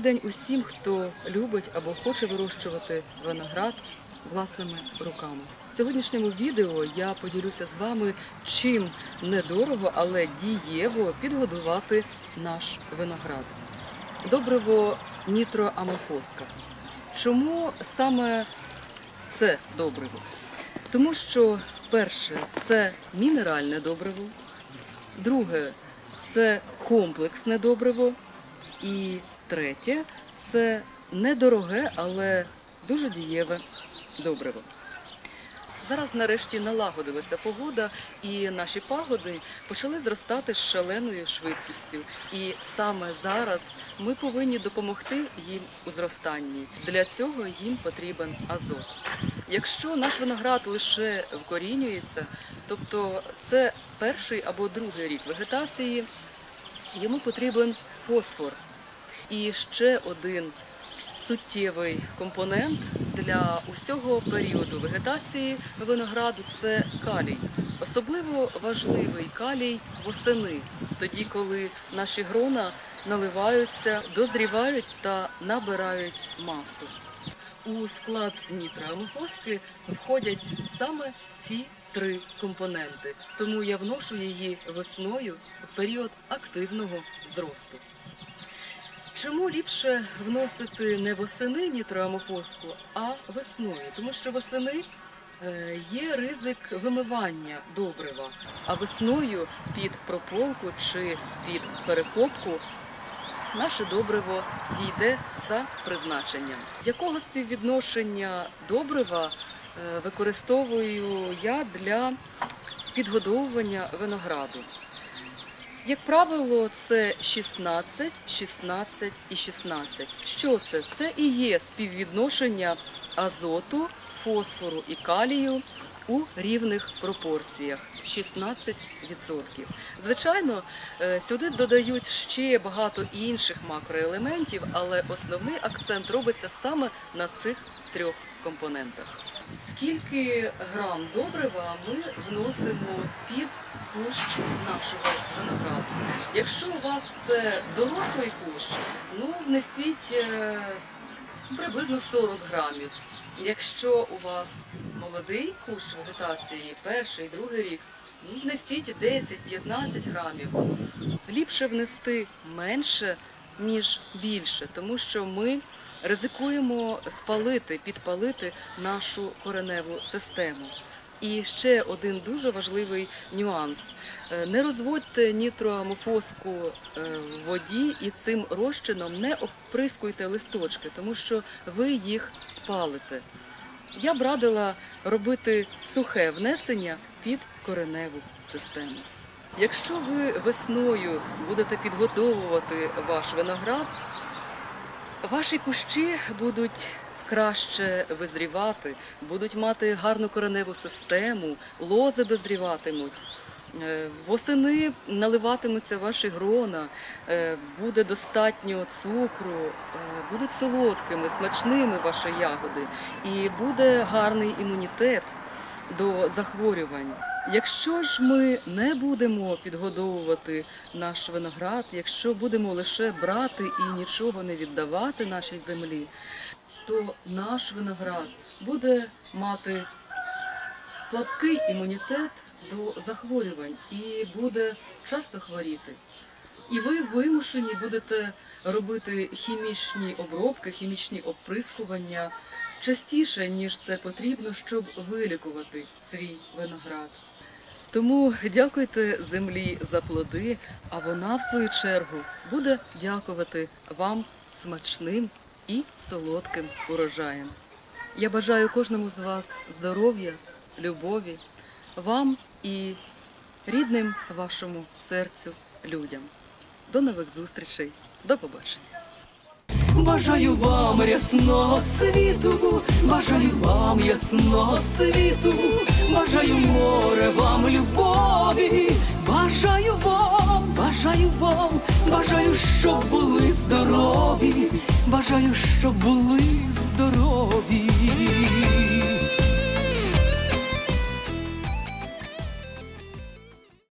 день усім, хто любить або хоче вирощувати виноград власними руками. В сьогоднішньому відео я поділюся з вами, чим недорого, але дієво підгодувати наш виноград. Добриво нітроамофоска. Чому саме це добриво? Тому що перше це мінеральне добриво, друге це комплексне добриво, і третє це недороге, але дуже дієве добриво. Зараз нарешті налагодилася погода, і наші пагоди почали зростати з шаленою швидкістю. І саме зараз ми повинні допомогти їм у зростанні. Для цього їм потрібен азот. Якщо наш виноград лише вкорінюється, тобто це перший або другий рік вегетації, йому потрібен фосфор. І ще один суттєвий компонент для усього періоду вегетації винограду це калій. Особливо важливий калій восени, тоді, коли наші грона наливаються, дозрівають та набирають масу. У склад нітроамофоски входять саме ці три компоненти, тому я вношу її весною в період активного зросту. Чому ліпше вносити не восени нітроамофоску, а весною? Тому що восени е, є ризик вимивання добрива, а весною під прополку чи під перекопку наше добриво дійде за призначенням. Якого співвідношення добрива е, використовую я для підгодовування винограду? Як правило, це 16, 16 і 16. Що це? Це і є співвідношення азоту, фосфору і калію у рівних пропорціях 16%. Звичайно, е, сюди додають ще багато інших макроелементів, але основний акцент робиться саме на цих трьох компонентах. Скільки грам добрива ми вносимо під кущ нашого винограду? Якщо у вас це дорослий кущ, ну внесіть е, приблизно 40 грамів. Якщо у вас молодий кущ вегетації, перший, другий рік, ну внесіть 10-15 грамів. Ліпше внести менше, ніж більше, тому що ми ризикуємо спалити, підпалити нашу кореневу систему. І ще один дуже важливий нюанс: Е, не розводьте нітроамофоску е, в воді і цим розчином не оприскуйте листочки, тому що ви їх спалите. Я б радила робити сухе внесення під кореневу систему. Якщо ви весною будете підготовувати ваш виноград, ваші кущі будуть краще визрівати, будуть мати гарну кореневу систему, лози дозріватимуть. Е, Восени наливатимуться ваші грона, е, буде достатньо цукру, е, будуть солодкими, смачними ваші ягоди, і буде гарний імунітет до захворювань. Якщо ж ми не будемо підгодовувати наш виноград, якщо будемо лише брати і нічого не віддавати нашій землі, то наш виноград буде мати слабкий імунітет до захворювань і буде часто хворіти. І ви вимушені будете робити хімічні обробки, хімічні оприскування частіше, ніж це потрібно, щоб вилікувати свій виноград. Тому дякуйте землі за плоди, а вона, в свою чергу, буде дякувати вам смачним і солодким урожаєм. Я бажаю кожному з вас здоров'я, любові, вам і рідним вашому серцю людям. До нових зустрічей, до побачення. Бажаю вам рясного світу, бажаю вам ясного світу, бажаю море вам любові, бажаю вам, бажаю, щоб були здорові, бажаю, щоб були здорові.